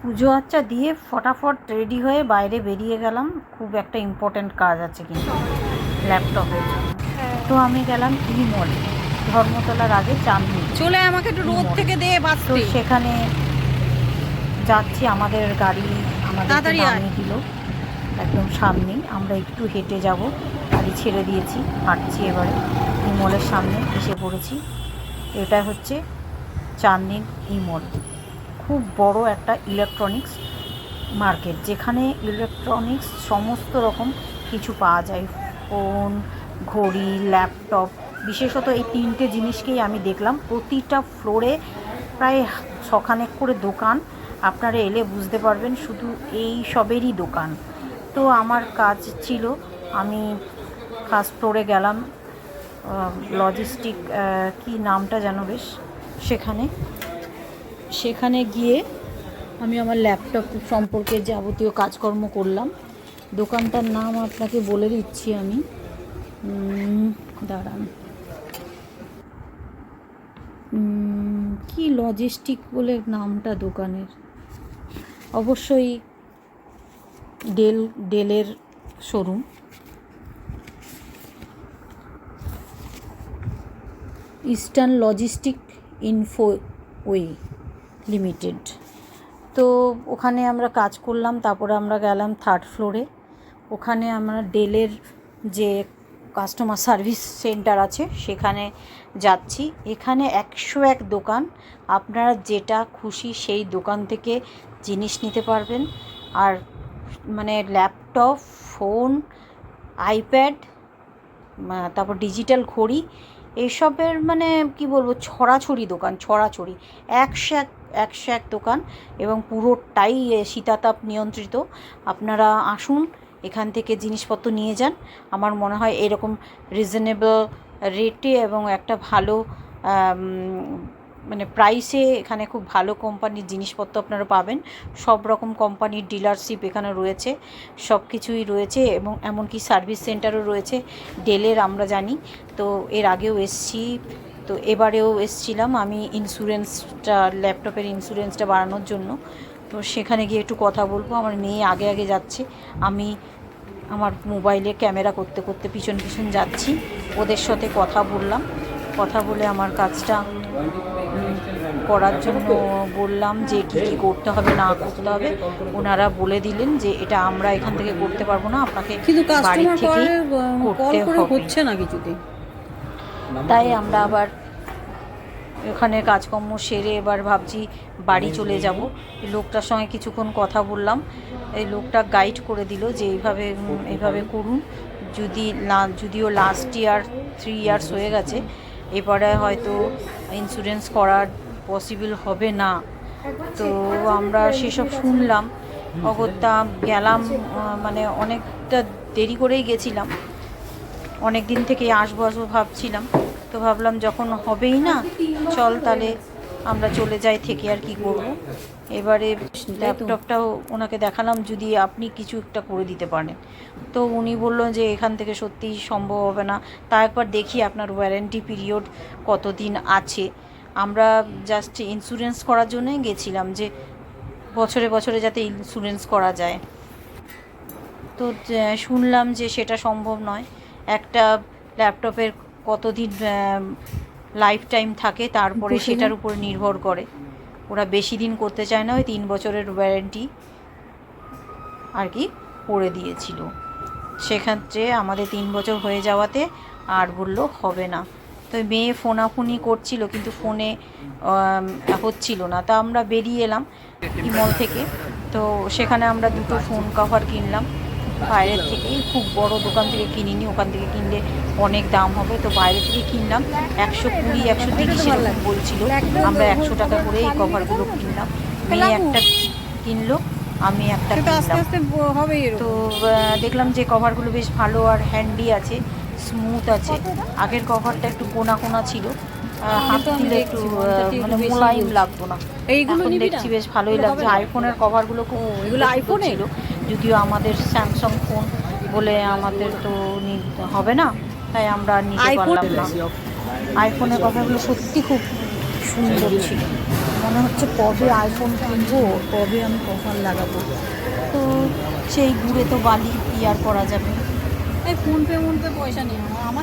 পুজো আচ্চা দিয়ে ফটাফট রেডি হয়ে বাইরে বেরিয়ে গেলাম। খুব একটা ইম্পর্ট্যান্ট কাজ আছে কিন্তু ল্যাপটপের তো আমি গেলাম ই মল ধর্মতলার আগে চাঁদনি। চলে আমাকে একটু রোদ থেকে দে তো সেখানে যাচ্ছি আমাদের গাড়ি আমাদের। নামিয়ে দিল। একদম সামনেই আমরা একটু হেঁটে যাব। গাড়ি ছেড়ে দিয়েছি হাঁটছি এবারে। ইমলের সামনে এসে পড়েছি। এটা হচ্ছে চাঁদনির ইমল খুব বড় একটা ইলেকট্রনিক্স মার্কেট যেখানে ইলেকট্রনিক্স সমস্ত রকম কিছু পাওয়া যায়। ফোন ঘড়ি ল্যাপটপ বিশেষত এই তিনটে জিনিসকেই আমি দেখলাম। প্রতিটা ফ্লোরে প্রায় ছখানেক করে দোকান। আপনারা এলে বুঝতে পারবেন, শুধু এই সবেরই দোকান। তো আমার কাজ ছিল, আমি ফার্স্ট ফ্লোরে গেলাম লজিস্টিক কি নামটা যেন বেশ, সেখানে। সেখানে গিয়ে আমি আমার ল্যাপটপ সম্পর্কে যাবতীয় কাজকর্ম করলাম। দোকানটার নাম আপনাকে বলে দিচ্ছি আমি। দাঁড়ান। কি লজিস্টিক বলে নামটা দোকানের? অবশ্যই ডেল, ডেলের showroom. Eastern logistic info way limited তো ওখানে আমরা কাজ করলাম, তারপরে আমরা গেলাম থার্ড ফ্লোরে ওখানে আমরা ডেলের যে কাস্টমার সার্ভিস সেন্টার আছে, সেখানে যাচ্ছি। এখানে একশো এক দোকান, আপনারা যেটা খুশি সেই দোকান থেকে জিনিস নিতে পারবেন। আর মানে ল্যাপটপ ফোন আইপ্যাড তারপর ডিজিটাল ঘড়ি, এসবের মানে কি বলব, ছড়াছড়ি দোকান, ছড়াছড়ি। একশো এক একশো এক দোকান এবং পুরোটাই শীতাতাপ নিয়ন্ত্রিত। আপনারা আসুন, এখান থেকে জিনিসপত্র নিয়ে যান। আমার মনে হয় এরকম রিজনেবল রেটে এবং একটা ভালো মানে প্রাইসে এখানে খুব ভালো কোম্পানির জিনিসপত্র আপনারা পাবেন। সব রকম কোম্পানির ডিলারশিপ এখানে রয়েছে, সব কিছুই রয়েছে এবং এমনকি সার্ভিস সেন্টারও রয়েছে। ডেলের আমরা জানি। তো এর আগেও এসছি। তো এবারেও এসছিলাম আমি ইন্স্যুরেন্সটা ল্যাপটপের ইন্স্যুরেন্সটা বাড়ানোর জন্য। তো সেখানে গিয়ে একটু কথা বলব আমার মেয়ে আগে আগে যাচ্ছে। আমি আমার মোবাইলে ক্যামেরা করতে করতে পিছন পিছন যাচ্ছি ওদের সাথে কথা বললাম। কথা বলে আমার কাজটা করার জন্য বললাম যে কী কী করতে হবে না করতে হবে। ওনারা বলে দিলেন যে এটা আমরা এখান থেকে করতে পারব না আপনাকে কিন্তু বাড়ি থেকেই করতে হচ্ছে না কিছুতে তাই আমরা আবার ওখানে কাজকর্ম সেরে এবার ভাবছি বাড়ি চলে যাব। লোকটার সঙ্গে কিছুক্ষণ কথা বললাম। এই লোকটা গাইড করে দিল যে এইভাবে এইভাবে করুন। যদি না যদিও লাস্ট ইয়ার থ্রি ইয়ার্স হয়ে গেছে এবারে হয়তো ইন্স্যুরেন্স করার পসিবল হবে না। তো আমরা সেসব শুনলাম। অগত্যা গেলাম মানে অনেকটা দেরি করেই গেছিলাম। অনেক দিন থেকে আসব আসব ভাবছিলাম। তো ভাবলাম যখন হবেই না, চল তাহলে আমরা চলে যাই থেকে আর কি করব। এবারে ল্যাপটপটাও ওনাকে দেখালাম, যদি আপনি কিছু একটা করে দিতে পারেন। তো উনি বলল যে এখান থেকে সত্যিই সম্ভব হবে না। তা একবার দেখি আপনার ওয়ারেন্টি পিরিয়ড কতদিন আছে। আমরা জাস্ট ইন্স্যুরেন্স করার জন্যই গেছিলাম যে বছরে বছরে যাতে ইন্স্যুরেন্স করা যায়। তো শুনলাম যে সেটা সম্ভব নয়। একটা ল্যাপটপের কতদিন লাইফ টাইম থাকে তারপরে সেটার উপর নির্ভর করে। ওরা বেশি দিন করতে চায় না ওই তিন বছরের ওয়ারেন্টি আর কি করে দিয়েছিল। সেক্ষেত্রে আমাদের তিন বছর হয়ে যাওয়াতে আর বলল হবে না। তো মেয়ে ফোনাফুনি করছিল কিন্তু ফোনে হচ্ছিল না। তা আমরা বেরিয়ে এলাম ইমল থেকে। তো সেখানে আমরা দুটো ফোন কভার কিনলাম। বাইরের থেকেই খুব বড় দোকান থেকে কিনিনি ওখান থেকে কিনলে অনেক দাম হবে। তো বাইরে থেকে কিনলাম একশো কুড়ি একশো তিরিশ এরকম বলছিল। আমরা একশো টাকা করে এই কভারগুলো কিনলাম। মেয়ে একটা কিনলো আমি একটা তো দেখলাম যে কভারগুলো বেশ ভালো আর হ্যান্ডি আছে স্মুথ আছে। আগের কভারটা একটু কোনা কোনা ছিল। হাত দিলে একটু মানে মোলায়েম লাগতো না। এইগুলো? দেখছি বেশ ভালোই লাগছে। আইফোনের কভারগুলো খুব এগুলো আইফোনের? ছিল। যদিও আমাদের স্যামসাং ফোন বলে আমাদের তো নিতে হবে না তাই আমরা নিতে পারলাম না। আইফোনের কথাগুলো সত্যি খুব সুন্দর ছিল। মনে হচ্ছে কবে আইফোন কিনবো কবে আমি কভার লাগাবো। তো সেই ঘুরে তো বালি কি আর করা যাবে? এই ফোনপে মনপে পয়সা নেই আমার আমার।